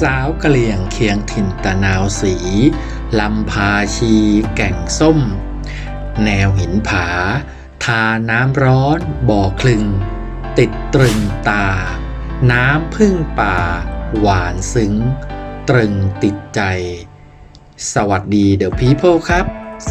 สาวกะเหลี่ยงเคียงถิ่นตะนาวสี ลำพาชีแก่งส้ม แนวหินผา ทาน้ำร้อนบ่อคลึง ติดตรึงตา น้ำพึ่งป่า หวานซึ้ง ตรึงติดใจ สวัสดีเด e p พี p l e ครับ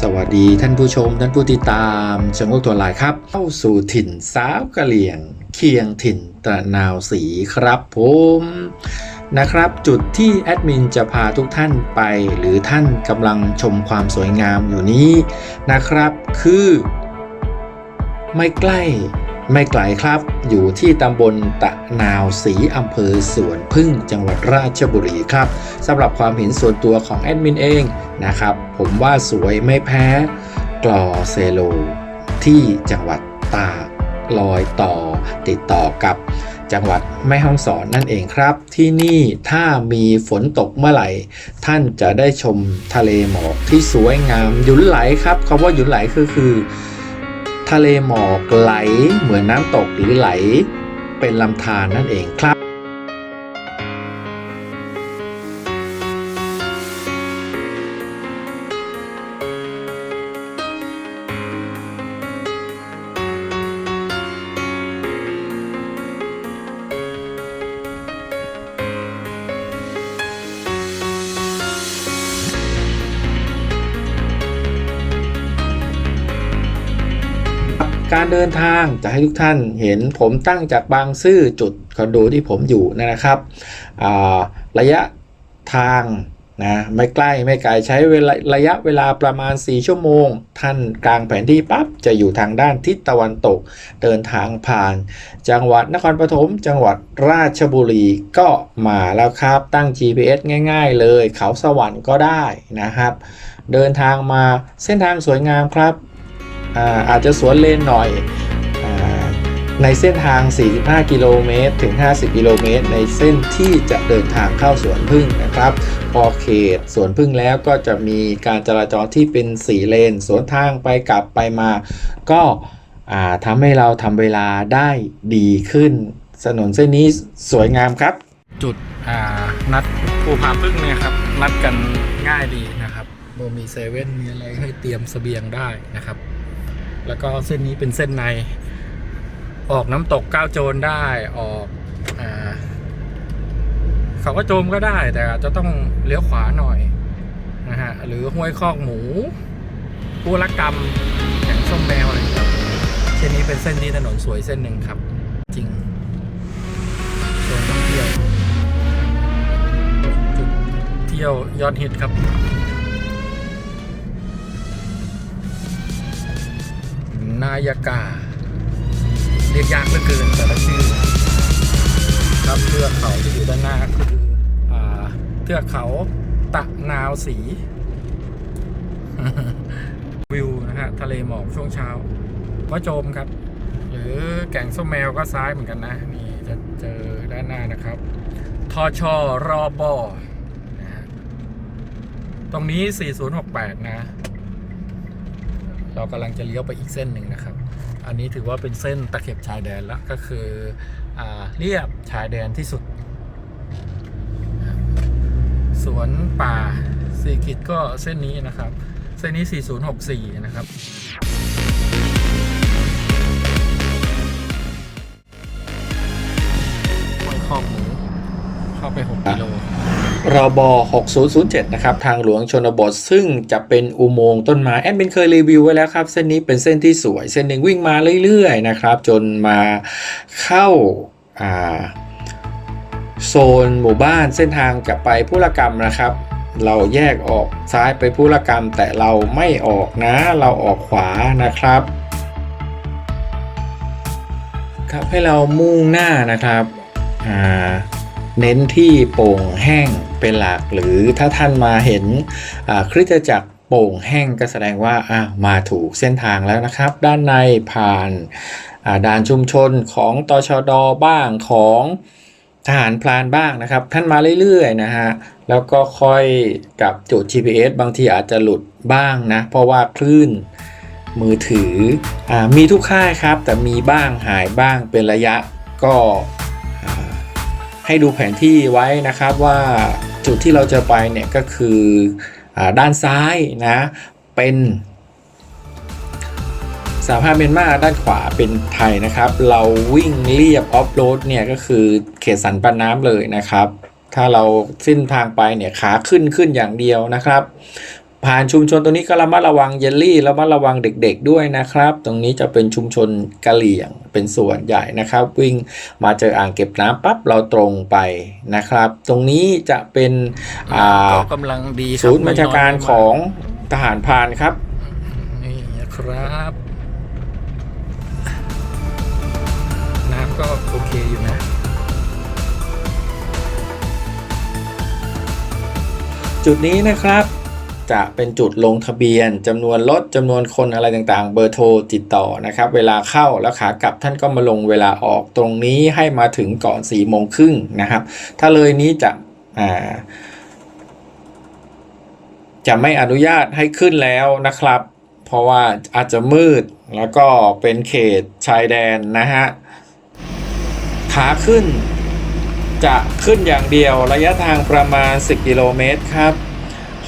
สวัสดีท่านผู้ชม ท่านผู้ติดตามชงโกตัวลายครับ เข้าสู่ถิ่นสาวกะเหลี่ยง เคียงถิ่นตะนาวสีครับผม นะครับ จุดที่แอดมินจะพาทุกท่านไป หรือท่านกำลังชมความสวยงามอยู่นี้นะครับ คือ ไม่ใกล้ไม่ไกลครับ อยู่ที่ตำบลตะนาวศรีอำเภอสวนพึ่งจังหวัดราชบุรีครับสำหรับความเห็นส่วนตัวของแอดมินเองนะครับ ผมว่าสวยไม่แพ้กลอเซโล ที่จังหวัดตาลอยต่อติดต่อกับ จังหวัดแม่ฮ่องสอนนั่นเองครับ ที่นี่ถ้ามีฝนตกเมื่อไหร่ ท่านจะได้ชมทะเลหมอกที่สวยงามหยุนไหลครับคำว่าหยุนไหลคือคือ ทะเลหมอกไหลเหมือนน้ำตกหรือไหล เป็นลำธารนั่นเองครับ การเดินทางจะให้ทุกท่านเห็นผมตั้งจากบางซื่อจุดคอนโดที่ผมอยู่นะครับระยะทางนะไม่ใกล้ไม่ไกลใช้เวลาระยะเวลาประมาณ 4 ชั่วโมง ท่านกลางแผนที่ปั๊บจะอยู่ทางด้านทิศตะวันตก เดินทางผ่าน จังหวัดนครปฐมจังหวัดราชบุรีก็มาแล้วครับตั้ง GPS ง่ายๆเลยเขาสวรรค์ก็ได้นะครับ เดินทางมาเส้นทางสวยงามครับ อาอาจจะสวนเลนหน่อยอในเส้นทาง 45 กิโลเมตรถึง 50 กิโลเมตร ในเส้นที่จะเดินทางเข้าสวนพึ่งนะครับ พอเขตสวนพึ่งแล้วก็จะมีการจราจรที่เป็น 4 เลน สวนทางไปกลับไปมา ก็ทำให้เราทำเวลาได้ดีขึ้นถนนเส้นนี้สวยงามครับ จุดนัดภูผาพึ่งเนี่ยครับ นัดกันง่ายดีนะครับโบมีเซเว่นมีอะไรให้เตรียมเสบียงได้นะครับ แล้วก็เส้นนี้เป็นเส้นใน ออกน้ำตกก้าวโจรได้ออกอ่าเขาก็โจมก็ได้แต่จะต้องเลี้ยวขวาหน่อยนะฮะหรือห้วยคอกหมูผู้รักกรรมแห่งส้มแมวอะไรครับเส้นนี้เป็นเส้นที่ถนนสวยเส้นหนึ่งครับ จริงโซนท่องเที่ยวจุดเที่ยวยอดฮิตครับ นายกา เรียกยากเหลือเกินแต่ละชื่อครับเทือกเขาที่อยู่ด้านหน้าคือเทือกเขาตะนาวสี วิวนะฮะทะเลหมอกช่วงเช้าว่าโจมครับ หรือแก่งส้มแมวก็ซ้ายเหมือนกันนะ นี่จะเจอด้านหน้านะครับทอชอรอบอนะฮะตรงนี้ 4068 นะ เรากำลังจะเลี้ยวไปอีกเส้นหนึ่งนะครับ อันนี้ถือว่าเป็นเส้นตะเข็บชายแดนแล้วก็คืออเรียบชายแดนที่สุด สวนป่าสีกิจก็เส้นนี้นะครับ เส้นนี้ 4064 นะครับห้วยคอกหมูเข้าไป 6กิโล รบ6007 นะครับ ทางหลวงชนบท ซึ่งจะเป็นอุโมงค์ต้นไม้แอดมินเคยรีวิวไว้แล้วครับ เส้นนี้เป็นเส้นที่สวย เส้นหนึ่งวิ่งมาเรื่อยๆ นะครับ จนมาเข้าอ่าโซนหมู่บ้านเส้นทางจะไปพุรกรรมนะครับ เราแยกออกซ้ายไปพุรกรรม แต่เราไม่ออกนะ เราออกขวานะครับ ครับให้เรามุ่งหน้านะครับอ่า เน้นที่โป่งแห้งเป็นหลัก หรือถ้าท่านมาเห็นคริสตจักรโป่งแห้งก็แสดงว่าอ่ามาถูกเส้นทางแล้วนะครับ ด้านในผ่านด่านชุมชนของตชดบ้างของทหารพลานบ้างนะครับ ท่านมาเรื่อยๆนะฮะแล้วก็ค่อยกลับจุด GPS บางทีอาจจะหลุดบ้างนะ เพราะว่าคลื่นมือถืออมีทุกค่ายครับ แต่มีบ้างหายบ้างเป็นระยะก็ ให้ดูแผนที่ไว้นะครับว่าจุดที่เราจะไปเนี่ยก็คืออด้านซ้ายนะเป็นสหภาพเมียนมาด้านขวาเป็นไทยนะครับ เราวิ่งเรียบออฟโรดเนี่ยก็คือเขตสันปันน้ำเลยนะครับ ถ้าเราเส้นทางไปเนี่ยขาขึ้นขึ้นอย่างเดียวนะครับ ผ่านชุมชนตรงนี้ก็ระมัดระวังเยลลี่ระมัดระวังเด็ก ๆ ด้วยนะครับ ตรงนี้จะเป็นชุมชนกะเหลี่ยงเป็นส่วนใหญ่นะครับ วิ่งมาเจออ่างเก็บน้ำปั๊บเราตรงไปนะครับ ตรงนี้จะเป็นอ่าก็กำลังดีครับศูนย์บัญชาการไม่น้ยของทหารพรานครับนี่นะครับน้ำก็โอเคอยู่นะจุดนี้นะครับ จะเป็นจุดลงทะเบียนจำนวนรถจำนวนคนอะไรต่างๆ เบอร์โทรติดต่อนะครับ เวลาเข้าแล้วขากลับท่านก็มาลงเวลาออกตรงนี้ให้มาถึงก่อน4ี่โมงครึ่งนะครับ ถ้าเลยนี้จะอ่าจะไม่อนุญาตให้ขึ้นแล้วนะครับ เพราะว่าอาจจะมืดแล้วก็เป็นเขตชายแดนนะฮะขาขึ้นจะขึ้นอย่างเดียวระยะทางประมาณ 10 กิโลเมตรครับ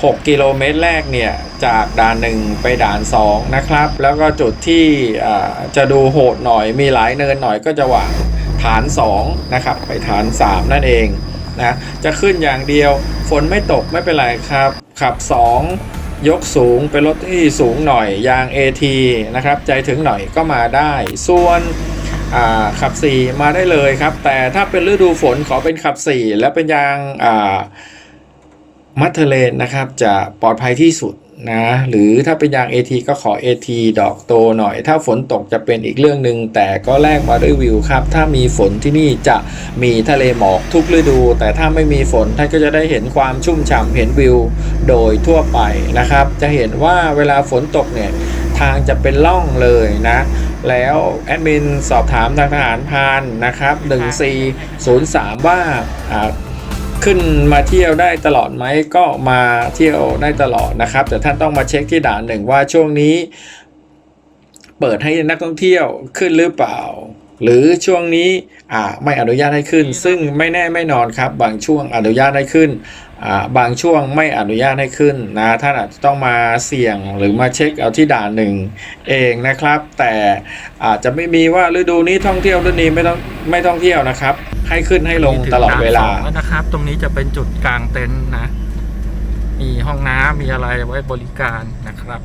6 กิโลเมตรแรกเนี่ย จากด่าน1ไปด่าน2นะครับ แล้วก็จุดที่จะดูโหดหน่อยมีหลายเนินหน่อยก็จะหว่างฐาน 2 นะครับ ไปฐาน 3 นั่นเองนะจะขึ้นอย่างเดียวฝนไม่ตกไม่เป็นไรครับ ขับ 2 ยกสูงเป็นรถที่สูงหน่อยยาง AT นะครับ ใจถึงหน่อยก็มาได้ ส่วนขับ 4 มาได้เลยครับ แต่ถ้าเป็นฤดูฝนขอเป็นขับ 4 แล้วเป็นยางอ่า มัทเทเลนนะครับจะปลอดภัยที่สุดนะหรือถ้าเป็นยาง AT ก็ขอ AT ดอกโตหน่อย ถ้าฝนตกจะเป็นอีกเรื่องหนึ่งแต่ก็แลกมาด้วยวิวครับ ถ้ามีฝนที่นี่จะมีทะเลหมอกทุกฤดู แต่ถ้าไม่มีฝนท่านก็จะได้เห็นความชุ่มฉ่ำเห็นวิวโดยทั่วไปนะครับ จะเห็นว่าเวลาฝนตกเนี่ยทางจะเป็นล่องเลยนะ แล้วแอดมินสอบถามทางทหารพานนะครับ1403 ว่าอ่า ขึ้นมาเที่ยวได้ตลอดไหมก็มาเที่ยวได้ตลอดนะครับ แต่ท่านต้องมาเช็คที่ด่านหนึ่งว่าช่วงนี้ เปิดให้นักท่องเที่ยวขึ้นหรือเปล่า หรือช่วงนี้อ่าไม่อนุญาตให้ขึ้น ซึ่งไม่แน่ไม่นอนครับ บางช่วงอนุญาตให้ขึ้นอ่าบางช่วงไม่อนุญาตให้ขึ้นนะท่านอาจจะต้องมาเสี่ยงหรือมาเช็คเอาที่ด่านหนึ่งเองนะครับ แต่อาจจะไม่มีว่าฤดูนี้ท่องเที่ยวฤดูนี้ไม่ต้องไม่ท่องเที่ยวนะครับ ให้ขึ้นให้ลงตลอดเวลาถึงด่นสองแล้วนะครับ ตรงนี้จะเป็นจุดกลางเต็นท์นะ มีห้องน้ำมีอะไรไว้บริการนะครับ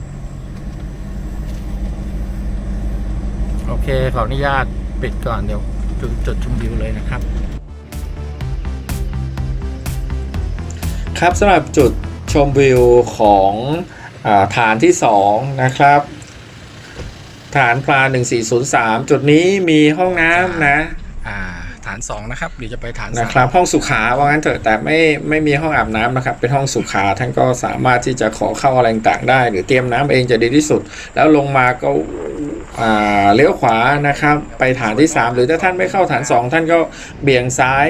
โอเคขออนุญาต ปิดก่อนเดี๋ยวจุดจุดชมวิวเลยนะครับ ครับสำหรับจุดชมวิวของอาฐานที่ 2 นะครับ ฐานพลา 1403 จุดนี้มีห้องน้ำนะอ่าฐานสองนะครับเดี๋ยวจะไปฐานสามนะครับ ห้องสุขาว่างั้นเถอะแต่ไม่ไม่มีห้องอาบน้ำนะครับ เป็นห้องสุขาท่านก็สามารถที่จะขอเข้าอะไรต่างๆได้ หรือเตรียมน้ำเองจะดีที่สุด แล้วลงมาก็อ่า เลี้ยวขวานะครับไปฐานที่ 3 หรือถ้าท่านไม่เข้าฐาน 2 ท่านก็เบี่ยงซ้าย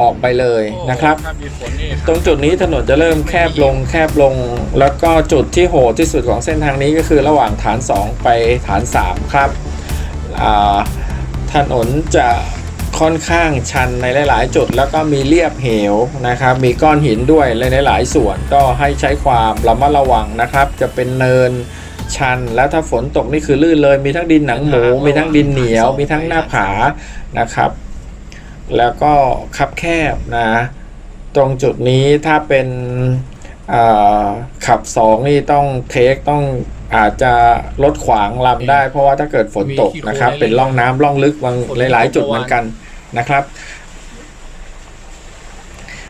ออกไปเลยนะครับถ้ามีฝนนี่ตรงจุดนี้ถนนจะเริ่มแคบลงแคบลง แล้วก็จุดที่โหดที่สุดของเส้นทางนี้ก็คือระหว่างฐาน 2 ไปฐาน 3 ครับอ่าถนนจะค่อนข้างชันในหลาย ๆ จุดแล้วก็มีเรียบเหวนะครับ มีก้อนหินด้วยในหลาย ๆ ส่วนก็ให้ใช้ความระมัดระวังนะครับ จะเป็นเนิน ชัน แล้วถ้าฝนตกนี่คือลื่นเลย มีทั้งดินหนังหมู มีทั้งดินเหนียว มีทั้งหน้าผานะครับ แล้วก็คับแคบนะ ตรงจุดนี้ถ้าเป็นอ่าขับสองนี่ต้องเทคต้องอาจจะลดขวางลำได้ เพราะว่าถ้าเกิดฝนตกนะครับ เป็นร่องน้ำร่องลึกบางหลาย ๆ จุดเหมือนกันนะครับ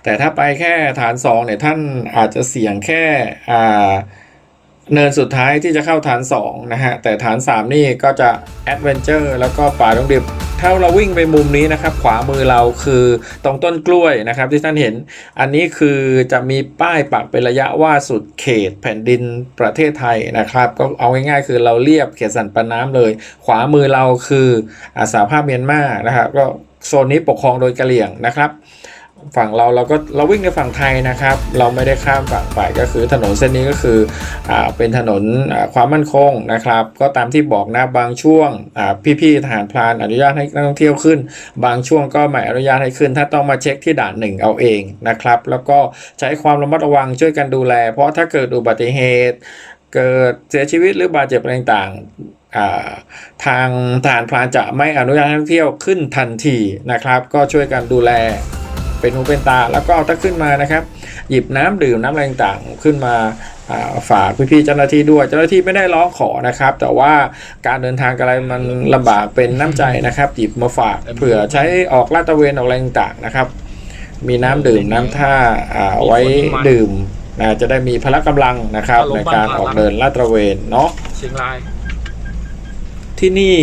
แต่ถ้าไปแค่ฐานสองเนี่ยท่านอาจจะเสี่ยงแค่อ่า เนินสุดท้ายที่จะเข้าฐาน 2 นะฮะ แต่ฐาน 3 นี่ก็จะแอดเวนเจอร์แล้วก็ป่าดงดิบถ้าเราวิ่งไปมุมนี้นะครับ ขวามือเราคือตรงต้นกล้วยนะครับที่ท่านเห็น อันนี้คือจะมีป้ายปักเป็นระยะว่าสุดเขตแผ่นดินประเทศไทยนะครับ ก็เอาง่ายๆคือเราเรียบเขตสันปนน้ำเลย ขวามือเราคืออาสาภาพเมียนมานะครับก็โซนนี้ปกครองโดยกะเหลี่ยงนะครับ ฝั่งเราเราก็เราวิ่งในฝั่งไทยนะครับ เราไม่ได้ข้ามฝั่งไปก็คือถนนเส้นนี้ก็คืออเป็นถนนความมั่นคงนะครับ ก็ตามที่บอกนะบางช่วงพี่ๆทหารพรานอนุญาตให้นักท่องเที่ยวขึ้น บางช่วงก็ไม่อนุญาตให้ขึ้น ถ้าต้องมาเช็คที่ด่านหนึ่งเอาเองนะครับ แล้วก็ใช้ความระมัดระวังช่วยกันดูแล เพราะถ้าเกิดอุบัติเหตุ เกิดเสียชีวิตหรือบาดเจ็บอะไรต่างทางทหารพรานจะไม่อนุญาตให้นักท่องเที่ยวขึ้นทันทีนะครับ ก็ช่วยกันดูแล เป็นหูเป็นตา แล้วก็ถ้าขึ้นมานะครับ หยิบน้ำดื่มน้ำอะไรต่างๆขึ้นมาอ่าฝากพี่ๆเจ้าหน้าที่ด้วย เจ้าหน้าที่ไม่ได้ร้องขอนะครับ แต่ว่าการเดินทางอะไรมันลำบากเป็นน้ำใจนะครับหยิบมาฝากเผื่อใช้ออกลาดตระเวนออกอะไรต่างๆนะครับ มีน้ำดื่มน้ำท่าอ่าไว้ดื่มนะจะได้มีพละกำลังนะครับในการออกเดินลาดตระเวนเนาะเชียงรายที่นี่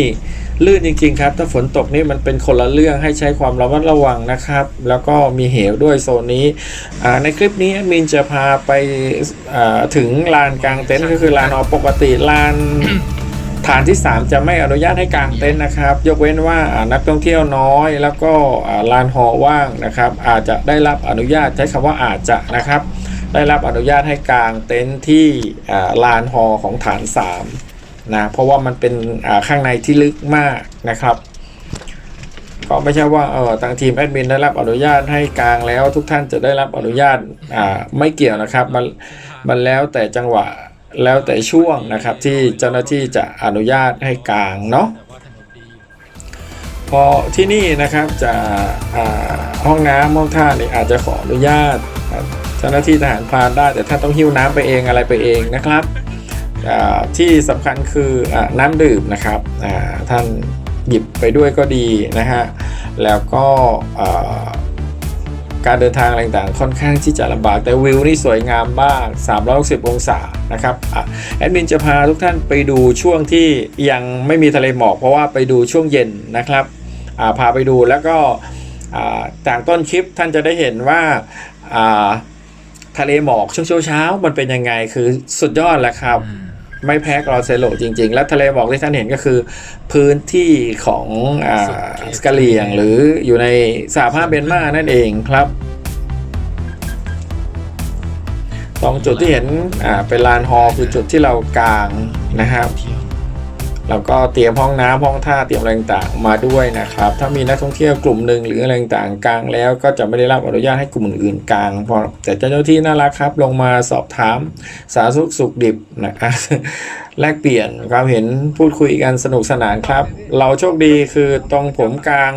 ลื่นจริง ๆ ครับ ถ้าฝนตกนี่มันเป็นคนละเรื่องให้ใช้ความระมัดระวังนะครับ แล้วก็มีเหวด้วยโซนนี้ในคลิปนี้มินจะพาไปถึงลานกลางเต็นท์ก็คือลานอปกติลานฐานที่ 3 จะไม่อนุญาตให้กางเต็นท์นะครับ ยกเว้นว่านักท่องเที่ยวน้อย แล้วก็ลานหอว่างนะครับ อาจจะได้รับอนุญาตใช้คำว่าอาจจะนะครับ ได้รับอนุญาตให้กางเต็นท์ที่ลานหอของฐาน 3 นะเพราะว่ามันเป็นข้างในที่ลึกมากนะครับก็ไม่ใช่ว่าเออทางทีมแอดมินได้รับอนุญาตให้กลางแล้ว ทุกท่านจะได้รับอนุญาตอ่าไม่เกี่ยวนะครับมันมันแล้วแต่จังหวะแล้วแต่ช่วงนะครับที่เจ้าหน้าที่จะอนุญาตให้กลางเนาะพอที่นี่นะครับจะห้องน้ำห้องท่านี่อาจจะขออนุญาตเจ้าหน้าที่ทหารพรานได้แต่ท่านต้องหิ้วน้ำไปเองอะไรไปเองนะครับ ที่สำคัญคืออน้ำดื่มนะครับท่านหยิบไปด้วยก็ดีนะฮะแล้วก็การเดินทางอะไรต่างๆค่อนข้างที่จะลำบาก แต่วิวนี่สวยงามมาก 360 องศานะครับอแอดมินจะพาทุกท่านไปดูช่วงที่ยังไม่มีทะเลหมอกเพราะว่าไปดูช่วงเย็นนะครับาพาไปดูแล้วก็จากต้นคลิปท่านจะได้เห็นว่าทะเลหมอกช่วงเช้าๆมันเป็นยังไงคือสุดยอดแหละครับ ไม่แพ้กรอเซโลจริง ๆ และทะเลหมอกที่ท่านเห็นก็คือ พื้นที่ของอ่าสกาเลียงหรืออยู่ในสหภาพเมียนมานั่นเองครับตรงจุดที่เห็นอ่าเป็นลานฮอลล์คือจุดที่เรากางนะครับเที่ยว แล้วก็เตรียมห้องน้ำห้องท่าเตรียมอะไรต่างๆมาด้วยนะครับ ถ้ามีนักท่องเที่ยวกลุ่มหนึ่งหรืออะไรต่างๆกลางแล้วก็จะไม่ได้รับอนุญาตให้กลุ่มอื่นกลางเพราะแต่เจ้าหน้าที่น่ารักครับ ลงมาสอบถามสาธารณสุขสุขดิบนะครับแลกเปลี่ยนความเห็นพูดคุยกันสนุกสนานครับ เราโชคดีคือตรงผมกลาง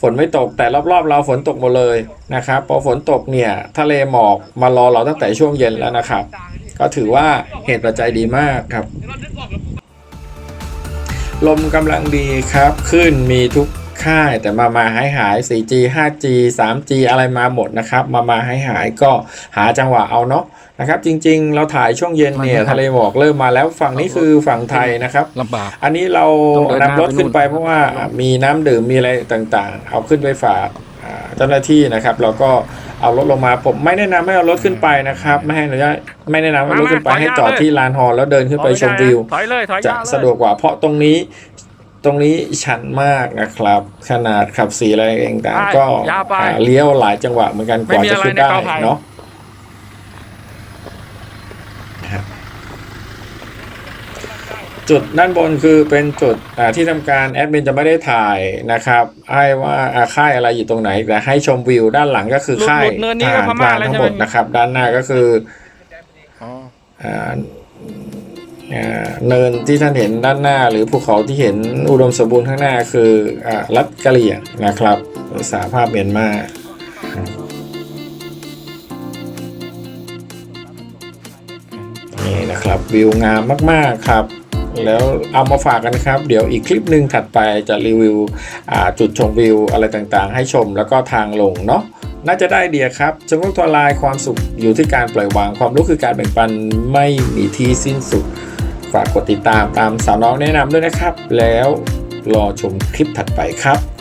ฝนไม่ตกแต่รอบๆ เราฝนตกหมดเลยนะครับพอฝนตกเนี่ยทะเลหมอกมารอเราตั้งแต่ช่วงเย็นแล้วนะครับ ก็ถือว่าเหตุปัจจัยดีมากครับ ลมกำลังดีครับขึ้นมีทุกค่ายแต่มามาหายหาย 4G 5G 3G อะไรมาหมดนะครับ มามาหายหายก็หาจังหวะเอาเนาะนะครับ จริง ๆ เราถ่ายช่วงเย็นเนี่ยทะเลหมอกเริ่มมาแล้วฝั่งนี้คือฝั่งไทยนะครับลำบากอันนี้เราต้องเดินหน้านำรถขึ้นไปไปนู่นเพราะว่ามีน้ำดื่มมีอะไรต่างๆ เอาขึ้นไปฝากอ่าเจ้าหน้าที่นะครับ เราก็ เอารถลงมาผมไม่แนะนำให้เอารถขึ้นไปนะครับ ไม่ให้อนุญาตไม่แนะนำให้เอารถขึ้นไปให้จอดที่ลานฮอลล์แล้วเดินขึ้นไปชมวิวถอยเลยถอยจะยาวเลยสะดวกกว่าเพราะตรงนี้ตรงนี้ชันมากนะครับ ขนาดขับสีอะไรต่างๆก็ยาวไปอ่าเลี้ยวหลายจังหวะเหมือนกันกว่าไม่มีจะอะไรขึ้นในได้กอไผ่เนาะนะครับ จุดด้านบนคือเป็นจุดอ่าที่ทำการแอดมินจะไม่ได้ถ่ายนะครับให้ว่าอ่าค่ายอะไรอยู่ตรงไหนแต่ให้ชมวิวด้านหลังก็คือค่ายหลุดเนินนี้ทก็หารพพม่ารานแล้วทั้งใช่หไหมมดนะครับ ด้านหน้าก็คืออ๋ออ่าอ่าเนินที่ท่านเห็นด้านหน้า หรือภูเขาที่เห็นอุดมสมบูรณ์ข้างหน้าคืออารัฐกะเหรี่ยงนะครับสหภาพเมียนมานี่นะครับวิวงามมาก ๆ ครับ แล้วเอามาฝากกันครับ เดี๋ยวอีกคลิปหนึ่งถัดไปจะรีวิวจุดชมวิวอะไรต่างๆ ให้ชมแล้วก็ทางลงเนาะน่าจะได้เดียครับจงโลกตัวลายความสุขอยู่ที่การปล่อยวางความรู้คือการแบ่งปันไม่มีที่สิ้นสุด ฝากกดติดตามตามสาวน้องแนะนำด้วยนะครับ แล้วรอชมคลิปถัดไปครับ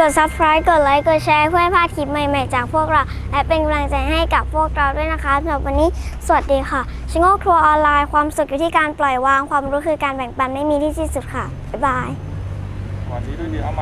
กด subscribe กดไลค์ กดแชร์เพื่อให้พลาดคลิปใหม่ ๆ จากพวกเรา และเป็นกำลังใจให้กับพวกเราด้วยนะคะสำหรับวันนี้ สวัสดีค่ะชิงโง่ครัวออนไลน์ความสุขอยู่ที่การปล่อยวางความรู้คือการแบ่งปันไม่มีที่สิ้นสุดค่ะ บ๊ายบาย วันนี้ด้วยดีเอามา